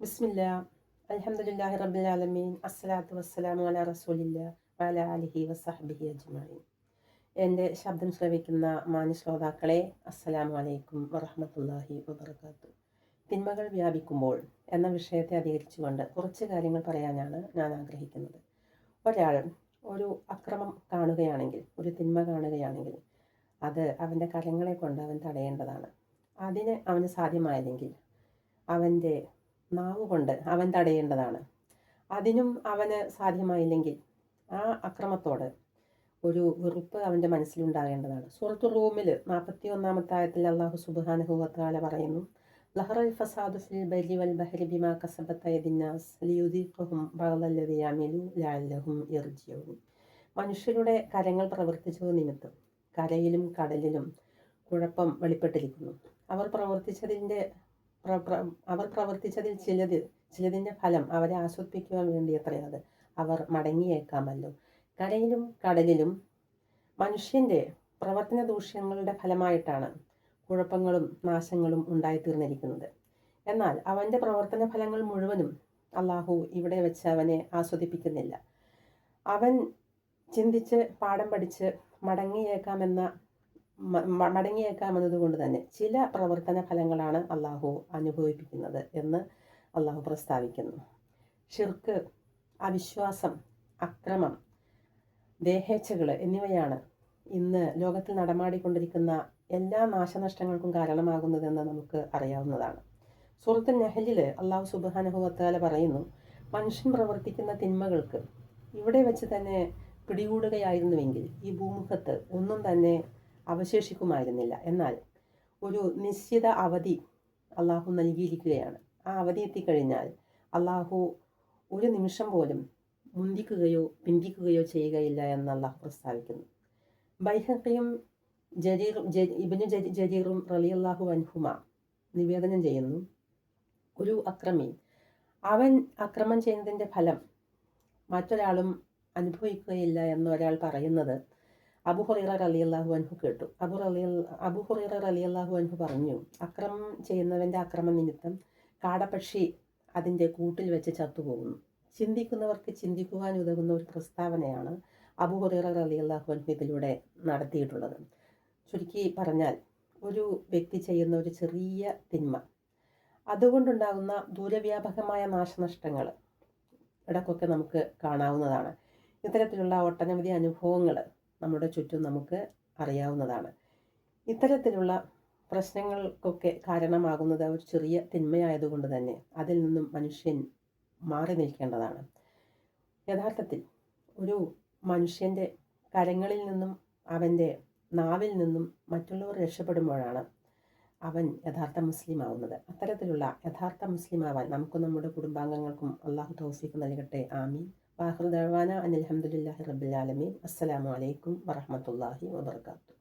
ബിസ്മില്ല അലഹമുല്ലാഹി ആലമീൻ അസ്സലാത്തു വസ്സലാമു അല റസൂലില്ല വല അലിഹി വസഹബിഹി അജ്മീൻ എന്റെ ശബ്ദം ശ്രവിക്കുന്ന മാന്യ ശ്രോതാക്കളെ അസ്സലാമു അലൈക്കും വറഹമത്തല്ലാഹി വബർക്കാത്തു തിന്മകൾ വ്യാപിക്കുമ്പോൾ എന്ന വിഷയത്തെ അധികരിച്ചുകൊണ്ട് കുറച്ച് കാര്യങ്ങൾ പറയാനാണ് ഞാൻ ആഗ്രഹിക്കുന്നത്. ഒരാൾ ഒരു അക്രമം കാണുകയാണെങ്കിൽ ഒരു തിന്മ കാണുകയാണെങ്കിൽ അത് അവന്റെ കരങ്ങളെ കൊണ്ട് അവൻ തടയേണ്ടതാണ്. അതിന് അവന് സാധ്യമായില്ലെങ്കിൽ അവന്റെ നാവ് കൊണ്ട് അവൻ തടയേണ്ടതാണ്. അതിനും അവന് സാധ്യമായില്ലെങ്കിൽ ആ അക്രമത്തോട് ഒരു വെറുപ്പ് അവന്റെ മനസ്സിലുണ്ടാകേണ്ടതാണ്. സുഹൃത്തു റൂമിൽ നാൽപ്പത്തി ഒന്നാമത്തെ ആയത്തിൽ അള്ളാഹു സുബാനഹുഅത്താല പറയുന്നു ലഹറൽ ഫസാദു ഫിൽ വൽ ബഹരി ബിമാ കസബത്തയദിന്നാസ് ലിയുദീഖും മനുഷ്യരുടെ കരങ്ങൾ പ്രവർത്തിച്ചത് നിമിത്തം കരയിലും കടലിലും കുഴപ്പം വെളിപ്പെട്ടിരിക്കുന്നു. അവർ പ്രവർത്തിച്ചതിന്റെ അവർ പ്രവർത്തിച്ചതിൽ ചിലത് ചിലതിന്റെ ഫലം അവരെ ആസ്വദിപ്പിക്കുവാൻ വേണ്ടി അത്. അവർ മടങ്ങിയേക്കാമല്ലോ. കരയിലും കടലിലും മനുഷ്യന്റെ പ്രവർത്തന ദൂഷ്യങ്ങളുടെ ഫലമായിട്ടാണ് കുഴപ്പങ്ങളും നാശങ്ങളും ഉണ്ടായിത്തീർന്നിരിക്കുന്നത്. എന്നാൽ അവന്റെ പ്രവർത്തന ഫലങ്ങൾ മുഴുവനും അള്ളാഹു ഇവിടെ വെച്ച് അവനെ ആസ്വദിപ്പിക്കുന്നില്ല. അവൻ ചിന്തിച്ച് പാഠം പഠിച്ച് മടങ്ങിയേക്കാമെന്ന മടങ്ങിയേക്കാമെന്നതുകൊണ്ട് തന്നെ ചില പ്രവർത്തന ഫലങ്ങളാണ് അള്ളാഹു അനുഭവിപ്പിക്കുന്നത് എന്ന് അള്ളാഹു പ്രസ്താവിക്കുന്നു. ഷിർക്ക് അവിശ്വാസം അക്രമം ദേഹേച്ഛകൾ എന്നിവയാണ് ഇന്ന് ലോകത്തിൽ നടമാടിക്കൊണ്ടിരിക്കുന്ന എല്ലാ നാശനഷ്ടങ്ങൾക്കും കാരണമാകുന്നതെന്ന് നമുക്ക് അറിയാവുന്നതാണ്. സുഹൃത്തു നെഹലിൽ അള്ളാഹു സുബാനുഭവത്താല പറയുന്നു മനുഷ്യൻ പ്രവർത്തിക്കുന്ന തിന്മകൾക്ക് ഇവിടെ വെച്ച് തന്നെ പിടികൂടുകയായിരുന്നുവെങ്കിൽ ഈ ഭൂമുഖത്ത് ഒന്നും തന്നെ അവശേഷിക്കുമായിരുന്നില്ല. എന്നാൽ ഒരു നിശ്ചിത അവധി അള്ളാഹു നൽകിയിരിക്കുകയാണ്. ആ അവധി എത്തിക്കഴിഞ്ഞാൽ അള്ളാഹു ഒരു നിമിഷം പോലും മുന്തിക്കുകയോ പിന്തിക്കുകയോ ചെയ്യുകയില്ല എന്ന് അള്ളാഹു പ്രസ്താവിക്കുന്നു. ബൈഹക്കയും ജരീർ ഇബിന് ജരീറും റലി അള്ളാഹു അൻഹുമ നിവേദനം ചെയ്യുന്നു ഒരു അക്രമി അവൻ അക്രമം ചെയ്യുന്നതിന്റെ ഫലം മറ്റൊരാളും അനുഭവിക്കുകയില്ല എന്ന് ഒരാൾ പറയുന്നത് അബു ഹുറൈറ അള്ളാഹു അൻഹു കേട്ടു. അബു അലി അബു അള്ളാഹു അൻഹു പറഞ്ഞു അക്രമം ചെയ്യുന്നവന്റെ അക്രമ നിമിത്തം കാടപക്ഷി അതിന്റെ കൂട്ടിൽ വെച്ച് ചത്തുപോകുന്നു. ചിന്തിക്കുന്നവർക്ക് ചിന്തിക്കുവാൻ ഉതകുന്ന ഒരു പ്രസ്താവനയാണ് അബു ഹുറൈറ അലി അള്ളാഹു അൻഹു ഇതിലൂടെ നടത്തിയിട്ടുള്ളത്. ചുരുക്കി പറഞ്ഞാൽ ഒരു വ്യക്തി ചെയ്യുന്ന ഒരു ചെറിയ തിന്മ അതുകൊണ്ടുണ്ടാകുന്ന ദൂരവ്യാപകമായ നാശനഷ്ടങ്ങൾ ഇടക്കൊക്കെ നമുക്ക് കാണാവുന്നതാണ്. ഇത്തരത്തിലുള്ള ഒട്ടനവധി അനുഭവങ്ങൾ നമ്മുടെ ചുറ്റും നമുക്ക് അറിയാവുന്നതാണ്. ഇത്തരത്തിലുള്ള പ്രശ്നങ്ങൾക്കൊക്കെ കാരണമാകുന്നത് ഒരു ചെറിയ തിന്മയായതുകൊണ്ട് തന്നെ അതിൽ നിന്നും മനുഷ്യൻ മാറി നിൽക്കേണ്ടതാണ്. യഥാർത്ഥത്തിൽ ഒരു മനുഷ്യന്റെ കരങ്ങളിൽ നിന്നും അവന്റെ നാവിൽ നിന്നും മറ്റുള്ളവർ രക്ഷപ്പെടുമ്പോഴാണ് അവൻ യഥാർത്ഥ മുസ്ലിം ആവുന്നത്. അത്തരത്തിലുള്ള യഥാർത്ഥ മുസ്ലിം ആവാൻ നമുക്കും നമ്മുടെ കുടുംബാംഗങ്ങൾക്കും അള്ളാഹു തൗഫീഖ് നൽകട്ടെ. ആമീൻ. വാഹൃദാന അനിൽഹമുല്ലാഹി റബുലാലമീൻ അസ്സലാമു അലൈക്കും വറഹമത്തല്ലാഹി വബർക്കാത്തു